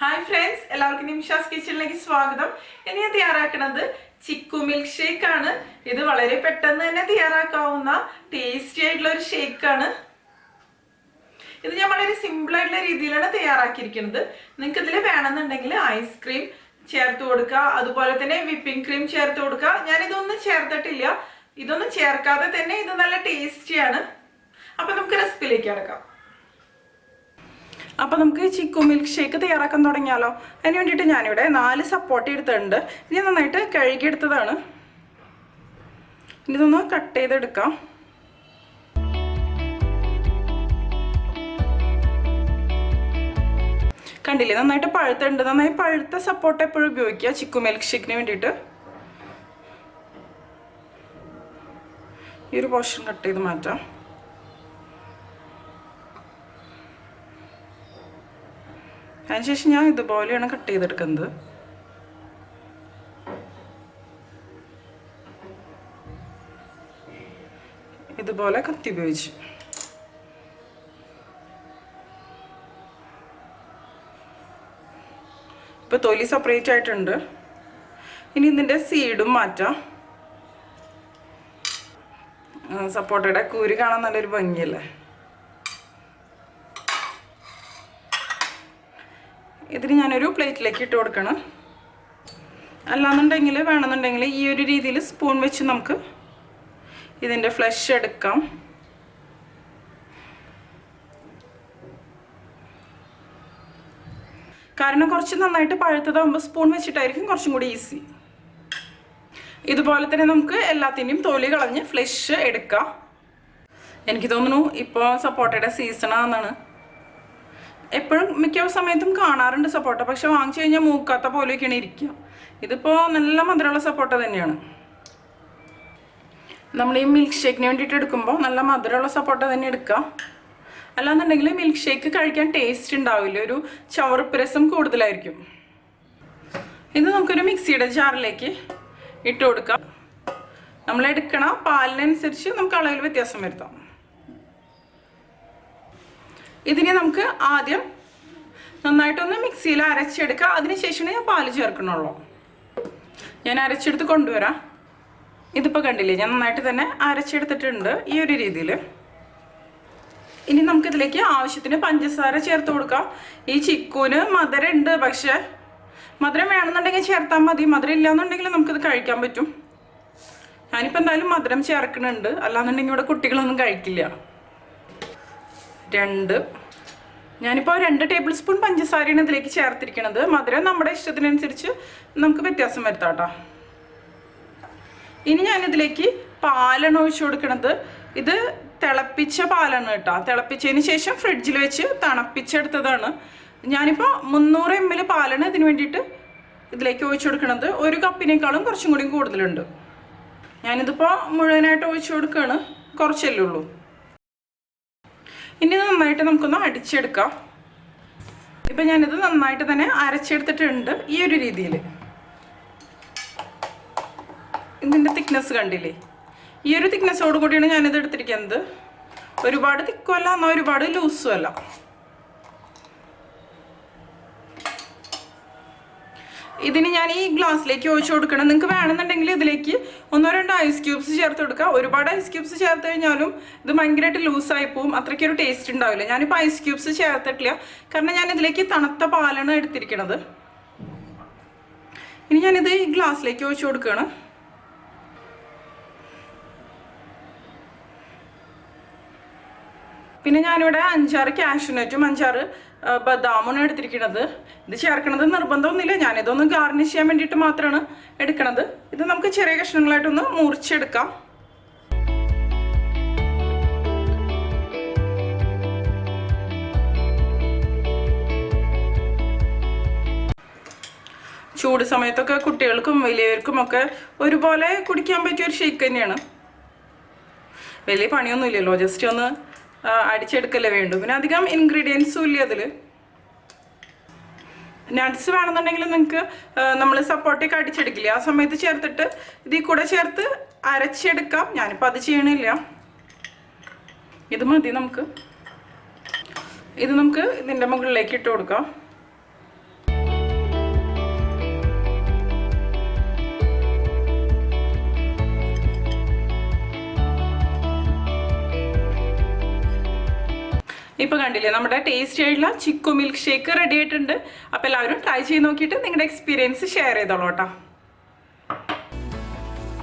Hi friends എല്ലാവർക്കും നിമിഷാസ് കിച്ചണിലേക്ക് സ്വാഗതം. ഇനി ഞാൻ തയ്യാറാക്കുന്നത് ചിക്കു മിൽക്ക് ഷേക്ക് ആണ് ഇത് വളരെ പെട്ടെന്ന് തന്നെ തയ്യാറാക്കാവുന്ന ടേസ്റ്റി ആയിട്ടുള്ള ഒരു ഷേക്ക് ആണ് ഇത് ഞാൻ വളരെ സിമ്പിൾ ആയിട്ടുള്ള രീതിയിലാണ് തയ്യാറാക്കിയിരിക്കുന്നത്. നിങ്ങൾക്ക് ഇതിൽ വേണമെന്നുണ്ടെങ്കിൽ ഐസ്ക്രീം ചേർത്ത് കൊടുക്കുക അതുപോലെ തന്നെ വിപ്പിംഗ് ക്രീം ചേർത്ത് കൊടുക്കുക. ഞാൻ ഇതൊന്നും ചേർത്തിട്ടില്ല. ഇതൊന്നും ചേർക്കാതെ തന്നെ ഇത് നല്ല ടേസ്റ്റിയാണ് അപ്പൊ നമുക്ക് റെസിപ്പിയിലേക്ക് കിടക്കാം. അപ്പോൾ നമുക്ക് ചിക്കു മിൽക്ക് ഷേക്ക് തയ്യാറാക്കാൻ തുടങ്ങിയാലോ? അതിന് വേണ്ടിയിട്ട് ഞാനിവിടെ നാല് സപ്പോർട്ട് എടുത്തിട്ടുണ്ട്. ഇനി നന്നായിട്ട് കഴുകിയെടുത്തതാണ്. ഇതൊന്ന് കട്ട് ചെയ്തെടുക്കാം. കണ്ടില്ലേ? നന്നായിട്ട് പഴുത്തുണ്ട്. നന്നായി പഴുത്ത സപ്പോർട്ട് എപ്പോഴും ഉപയോഗിക്കുക ചിക്കു മിൽക്ക് ഷേക്കിന് വേണ്ടിയിട്ട്. ഈ ഒരു പോർഷൻ കട്ട് ചെയ്ത് മാറ്റാം. അതിനുശേഷം ഞാൻ ഇതുപോലെയാണ് കട്ട് ചെയ്തെടുക്കുന്നത്. ഇതുപോലെ കത്തി ഉപയോഗിച്ച്. ഇപ്പൊ തൊലി സെപ്പറേറ്റ് ആയിട്ടുണ്ട്. ഇനി ഇതിന്റെ സീഡും മാറ്റാം. സപ്പോർട്ടയുടെ കൂരി കാണാൻ നല്ലൊരു ഭംഗിയല്ലേ? ഇതിന് ഞാനൊരു പ്ലേറ്റിലേക്ക് ഇട്ട് കൊടുക്കണം. അല്ലാന്നുണ്ടെങ്കിൽ വേണമെന്നുണ്ടെങ്കിൽ ഈ ഒരു രീതിയിൽ സ്പൂൺ വെച്ച് നമുക്ക് ഇതിന്റെ ഫ്ലഷ് എടുക്കാം. കാരണം കുറച്ച് നന്നായിട്ട് പഴുത്തതാകുമ്പോൾ സ്പൂൺ വെച്ചിട്ടായിരിക്കും കുറച്ചും കൂടി ഈസി. ഇതുപോലെ തന്നെ നമുക്ക് എല്ലാത്തിന്റെയും തൊലി കളഞ്ഞ് ഫ്ലഷ് എടുക്കാം. എനിക്ക് തോന്നുന്നു ഇപ്പോൾ സപ്പോർട്ടയുടെ സീസണാണെന്നാണ് എപ്പോഴും മിക്ക സമയത്തും കാണാറുണ്ട് സപ്പോർട്ട. പക്ഷെ വാങ്ങിച്ചു കഴിഞ്ഞാൽ മൂക്കാത്ത പോലെയൊക്കെയാണ് ഇരിക്കുക. ഇതിപ്പോൾ നല്ല മധുരമുള്ള സപ്പോട്ട തന്നെയാണ്. നമ്മൾ ഈ മിൽക്ക് ഷേക്കിന് വേണ്ടിയിട്ട് എടുക്കുമ്പോൾ നല്ല മധുരമുള്ള സപ്പോർട്ട തന്നെ എടുക്കുക. അല്ലാന്നുണ്ടെങ്കിൽ മിൽക്ക് ഷേക്ക് കഴിക്കാൻ ടേസ്റ്റ് ഉണ്ടാവില്ല. ഒരു ചവറുപ്പ് രസം കൂടുതലായിരിക്കും. ഇത് നമുക്കൊരു മിക്സിയുടെ ജാറിലേക്ക് ഇട്ട് കൊടുക്കാം. നമ്മൾ എടുക്കണ പാലിനനുസരിച്ച് നമുക്ക് അളവിൽ വ്യത്യാസം വരുത്താം. ഇതിനെ നമുക്ക് ആദ്യം നന്നായിട്ടൊന്ന് മിക്സിയിൽ അരച്ചെടുക്കുക അതിനുശേഷമേ ഞാൻ പാൽ ചേർക്കണുള്ളൂ. ഞാൻ അരച്ചെടുത്ത് കൊണ്ടുവരാം. ഇതിപ്പോൾ കണ്ടില്ലേ ഞാൻ നന്നായിട്ട് തന്നെ അരച്ചെടുത്തിട്ടുണ്ട് ഈ ഒരു രീതിയിൽ ഇനി നമുക്കിതിലേക്ക് ആവശ്യത്തിന് പഞ്ചസാര ചേർത്ത് കൊടുക്കാം. ഈ ചിക്കൂന് മധുരം ഉണ്ട് പക്ഷേ മധുരം വേണമെന്നുണ്ടെങ്കിൽ ചേർത്താൽ മതി. മധുരം ഇല്ലാന്നുണ്ടെങ്കിൽ നമുക്കിത് കഴിക്കാൻ പറ്റും. ഞാനിപ്പോൾ എന്തായാലും മധുരം ചേർക്കുന്നുണ്ട് അല്ലാന്നുണ്ടെങ്കിൽ ഇവിടെ കുട്ടികളൊന്നും കഴിക്കില്ല. രണ്ട്. ഞാനിപ്പോൾ രണ്ട് ടേബിൾ സ്പൂൺ പഞ്ചസാരയാണ് ഇതിലേക്ക് ചേർത്തിരിക്കുന്നത് മധുരം നമ്മുടെ ഇഷ്ടത്തിനനുസരിച്ച് നമുക്ക് വ്യത്യാസം വരുത്താട്ടോ. ഇനി ഞാനിതിലേക്ക് പാലാണ് ഒഴിച്ചു കൊടുക്കുന്നത് ഇത് തിളപ്പിച്ച പാലാണ് കേട്ടോ. തിളപ്പിച്ചതിന് ശേഷം ഫ്രിഡ്ജിൽ വെച്ച് തണുപ്പിച്ചെടുത്തതാണ്. ഞാനിപ്പോൾ മുന്നൂറ് എം എൽ പാലാണ് ഇതിന് വേണ്ടിയിട്ട് ഇതിലേക്ക് ഒഴിച്ചു കൊടുക്കുന്നത് ഒരു കപ്പിനേക്കാളും കുറച്ചും കൂടി കൂടുതലുണ്ട്. ഞാനിതിപ്പോൾ മുഴുവനായിട്ട് ഒഴിച്ചു കൊടുക്കുകയാണ് കുറച്ചല്ലേ ഉള്ളൂ. ഇനി നന്നായിട്ട് നമുക്കൊന്ന് അടിച്ചെടുക്കാം. ഇപ്പം ഞാനിത് നന്നായിട്ട് തന്നെ അരച്ചെടുത്തിട്ടുണ്ട് ഈ ഒരു രീതിയിൽ ഇതിന്റെ തിക്നെസ് കണ്ടില്ലേ? ഈ ഒരു തിക്നെസ്സോട് കൂടിയാണ് ഞാനിത് എടുത്തിരിക്കുന്നത്. ഒരുപാട് തിക്കുമല്ല എന്നാൽ ഒരുപാട് ലൂസും ഇതിന് ഞാൻ ഈ ഗ്ലാസ്സിലേക്ക് ഒഴിച്ചു കൊടുക്കണം. നിങ്ങൾക്ക് വേണമെന്നുണ്ടെങ്കിൽ ഇതിലേക്ക് ഒന്നോ രണ്ടോ ഐസ് ക്യൂബ്സ് ചേർത്ത് കൊടുക്കുക ഒരുപാട് ഐസ് ക്യൂബ്സ് ചേർത്ത് കഴിഞ്ഞാലും ഇത് ഭയങ്കരമായിട്ട് ലൂസായി പോവും. അത്രയ്ക്കൊരു ടേസ്റ്റ് ഉണ്ടാവില്ല. ഞാനിപ്പോൾ ഐസ് ക്യൂബ്സ് ചേർത്തിട്ടില്ല. കാരണം ഞാൻ ഇതിലേക്ക് തണുത്ത പാലാണ് എടുത്തിരിക്കണത്. ഇനി ഞാനിത് ഈ ഗ്ലാസ്സിലേക്ക് ഒഴിച്ചു കൊടുക്കുകയാണ്. പിന്നെ ഞാനിവിടെ അഞ്ചാറ് കാഷ്യൂനറ്റും അഞ്ചാറ് ബദാമും എടുത്തിരിക്കുന്നത്. ഇത് ചേർക്കണത് നിർബന്ധമൊന്നുമില്ല. ഞാനിതൊന്ന് ഗാർണിഷ് ചെയ്യാൻ വേണ്ടിയിട്ട് മാത്രമാണ് എടുക്കുന്നത് ഇത് നമുക്ക് ചെറിയ കഷ്ണങ്ങളായിട്ടൊന്ന് മുറിച്ചെടുക്കാം. ചൂട് സമയത്തൊക്കെ കുട്ടികൾക്കും വലിയവർക്കും ഒക്കെ ഒരുപോലെ കുടിക്കാൻ പറ്റിയ ഒരു ഷേക്ക് തന്നെയാണ്. വലിയ പണിയൊന്നുമില്ലല്ലോ. ജസ്റ്റ് ഒന്ന് അടിച്ചെടുക്കല്ലേ വേണ്ടു. പിന്നെ അധികം ഇൻഗ്രീഡിയൻസും ഇല്ല അതിൽ നട്ട്സ് വേണമെന്നുണ്ടെങ്കിൽ നിങ്ങൾക്ക് നമ്മൾ സപ്പോർട്ടൊക്കെ അടിച്ചെടുക്കില്ലേ? ആ സമയത്ത് ചേർത്തിട്ട് ഇതിൽ കൂടെ ചേർത്ത് അരച്ചെടുക്കാം. ഞാനിപ്പോൾ അത് ചെയ്യണില്ല. ഇത് മതി നമുക്ക്. ഇത് നമുക്ക് ഇതിന്റെ മുകളിലേക്ക് ഇട്ട് കൊടുക്കാം. ഇപ്പൊ കണ്ടില്ലേ നമ്മുടെ ടേസ്റ്റി ആയിട്ടുള്ള ചിക്കു മിൽക്ക് ഷേക്ക് റെഡി ആയിട്ടുണ്ട്. അപ്പൊ എല്ലാവരും ട്രൈ ചെയ്ത് നോക്കിയിട്ട് നിങ്ങളുടെ എക്സ്പീരിയൻസ് ഷെയർ ചെയ്തോളൂ കേട്ടോ.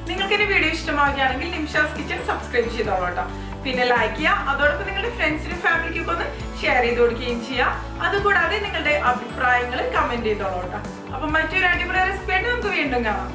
നിങ്ങൾക്ക് എന്റെ വീഡിയോ ഇഷ്ടമാവുകയാണെങ്കിൽ നിംഷാസ് കിച്ചൺ സബ്സ്ക്രൈബ് ചെയ്തോളൂ കേട്ടോ. പിന്നെ ലൈക്ക് ചെയ്യുക അതോടൊപ്പം നിങ്ങളുടെ ഫ്രണ്ട്സിനും ഫാമിലിക്കൊക്കെ ഒന്ന് ഷെയർ ചെയ്ത് കൊടുക്കുകയും ചെയ്യുക. അതുകൂടാതെ നിങ്ങളുടെ അഭിപ്രായങ്ങൾ കമന്റ് ചെയ്തോളൂ കേട്ടോ. അപ്പൊ മറ്റൊരു അടിപൊളി റെസിപ്പി ആയിട്ട് നമുക്ക് വീണ്ടും കാണാം.